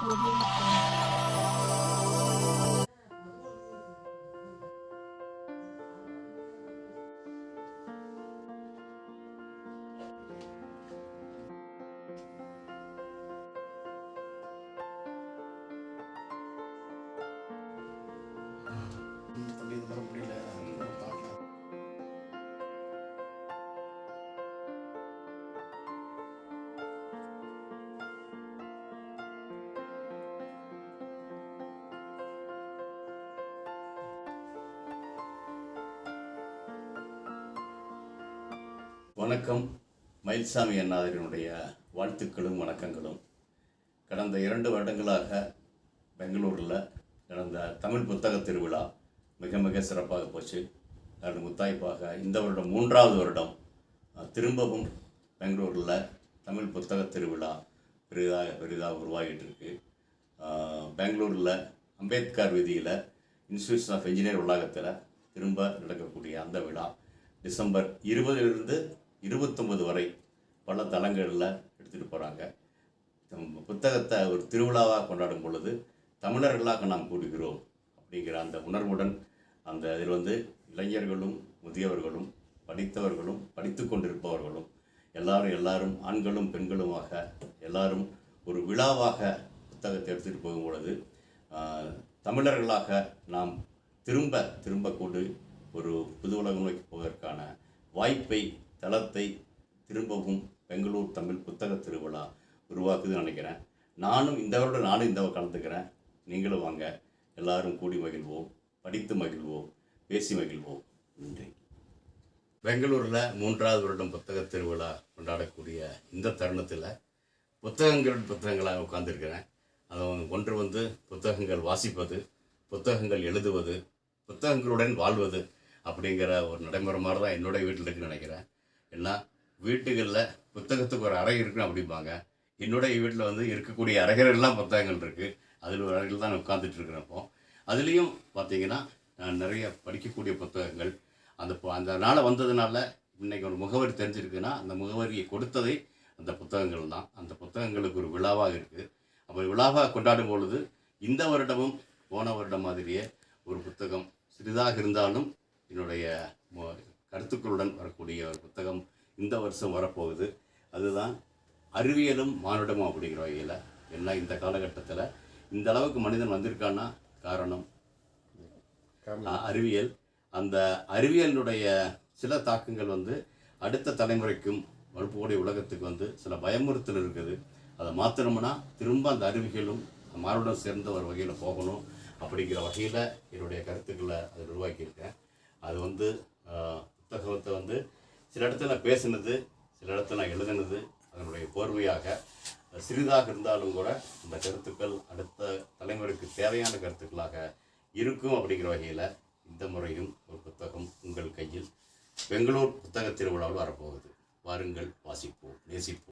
我就 வணக்கம். மயில்சாமி அண்ணாதரனுடைய வாழ்த்துக்களும் வணக்கங்களும். கடந்த இரண்டு வருடங்களாக பெங்களூரில் நடந்த தமிழ் புத்தக திருவிழா மிக மிக சிறப்பாக போச்சு. அதன் முத்தாய்ப்பாக இந்த வருடம் மூன்றாவது வருடம் திரும்பவும் பெங்களூரில் தமிழ் புத்தக திருவிழா பெரிதாக பெரிதாக உருவாகிட்டு இருக்கு. பெங்களூரில் அம்பேத்கர் வீதியில் இன்ஸ்டியூஷன் ஆஃப் இன்ஜினியர் வளாகத்தில் திரும்ப நடக்கக்கூடிய அந்த விழா டிசம்பர் இருபதிலிருந்து இருபத்தொம்பது வரை பல தளங்களில் எடுத்துகிட்டு போகிறாங்க புத்தகத்தை ஒரு திருவிழாவாக கொண்டாடும் பொழுது தமிழர்களாக நாம் கூடுகிறோம் அப்படிங்கிற அந்த உணர்வுடன் அந்த இதில் வந்து இளைஞர்களும் முதியவர்களும் படித்தவர்களும் படித்து கொண்டிருப்பவர்களும் எல்லாரும் எல்லாரும் ஆண்களும் பெண்களுமாக எல்லாரும் ஒரு விழாவாக புத்தகத்தை எடுத்துகிட்டு போகும் பொழுது தமிழர்களாக நாம் திரும்ப திரும்ப கூடு ஒரு புது உலகம் நோக்கி போவதற்கான வாய்ப்பை தளத்தை திரும்பவும் பெங்களூர் தமிழ் புத்தக திருவிழா உருவாக்குதுன்னு நினைக்கிறேன். நானும் இந்த வருடம் நானும் இந்த கலந்துக்கிறேன். நீங்களும் வாங்க. எல்லாரும் கூடி மகிழ்வோம். படித்து மகிழ்வோம். பேசி மகிழ்வோம். நன்றி. பெங்களூரில் மூன்றாவது வருடம் புத்தக திருவிழா கொண்டாடக்கூடிய இந்த தருணத்தில் புத்தகங்கள் புத்தகங்களாக உட்காந்துருக்கிறேன் அது ஒன்று வந்து புத்தகங்கள் வாசிப்பது புத்தகங்கள் எழுதுவது புத்தகங்களுடன் வாழ்வது அப்படிங்கிற ஒரு நடைமுறை மாதிரி தான் என்னுடைய வீட்டில் இருக்குன்னு நினைக்கிறேன். ஏன்னா வீட்டுகளில் புத்தகத்துக்கு ஒரு அறை இருக்குன்னு அப்படிம்பாங்க. என்னுடைய வீட்டில் வந்து இருக்கக்கூடிய அறைகளெல்லாம் புத்தகங்கள் இருக்குது அதில் ஒரு அறையில் தான் உட்காந்துட்டு இருக்கிறப்போ அதுலேயும் பார்த்தீங்கன்னா நான் நிறைய படிக்கக்கூடிய புத்தகங்கள். அந்த பு- அந்த நாளை வந்ததுனால இன்னைக்கு ஒரு முகவரி தெரிஞ்சிருக்குன்னா அந்த முகவரியை கொடுத்ததே அந்த புத்தகங்கள் தான். அந்த புத்தகங்களுக்கு ஒரு விழாவாக இருக்குது அப்போ விழாவாக கொண்டாடும் பொழுது இந்த வருடமும் போன வருடம் மாதிரியே ஒரு புத்தகம் சிறிதாக இருந்தாலும் என்னுடைய கருத்துக்களுடன் வரக்கூடிய ஒரு புத்தகம் இந்த வருஷம் வரப்போகுது. அதுதான் அறிவியலும் மானுடமும் அப்படிங்கிற வகையில் என்ன இந்த காலகட்டத்தில் இந்த அளவுக்கு மனிதன் வந்திருக்கான்னா காரணம்? அறிவியல். அந்த அறிவியலினுடைய சில தாக்கங்கள் வந்து அடுத்த தலைமுறைக்கும் வரக்கூடிய உலகத்துக்கு வந்து சில பயமுறுத்தல் இருக்குது. அதை மாற்றணும்னா திரும்ப அந்த அறிவியலும் மானுடம் சேர்ந்த ஒரு வகையில் போகணும் அப்படிங்கிற வகையில் என்னுடைய கருத்துக்களை அதை உருவாக்கியிருக்கேன். அது வந்து புத்தகத்தை வந்து சில இடத்துல நான் பேசினது சில இடத்துல நான் எழுதினது அதனுடைய போர்வையாக சிறிதாக இருந்தாலும் கூட இந்த கருத்துக்கள் அடுத்த தலைமுறைக்கு தேவையான கருத்துக்களாக இருக்கும் அப்படிங்கிற வகையில் இந்த முறையும் ஒரு புத்தகம் உங்கள் கையில். பெங்களூர் புத்தக திருவிழாவில் வரப்போகுது. வாருங்கள் வாசிப்போம் நேசிப்போம்.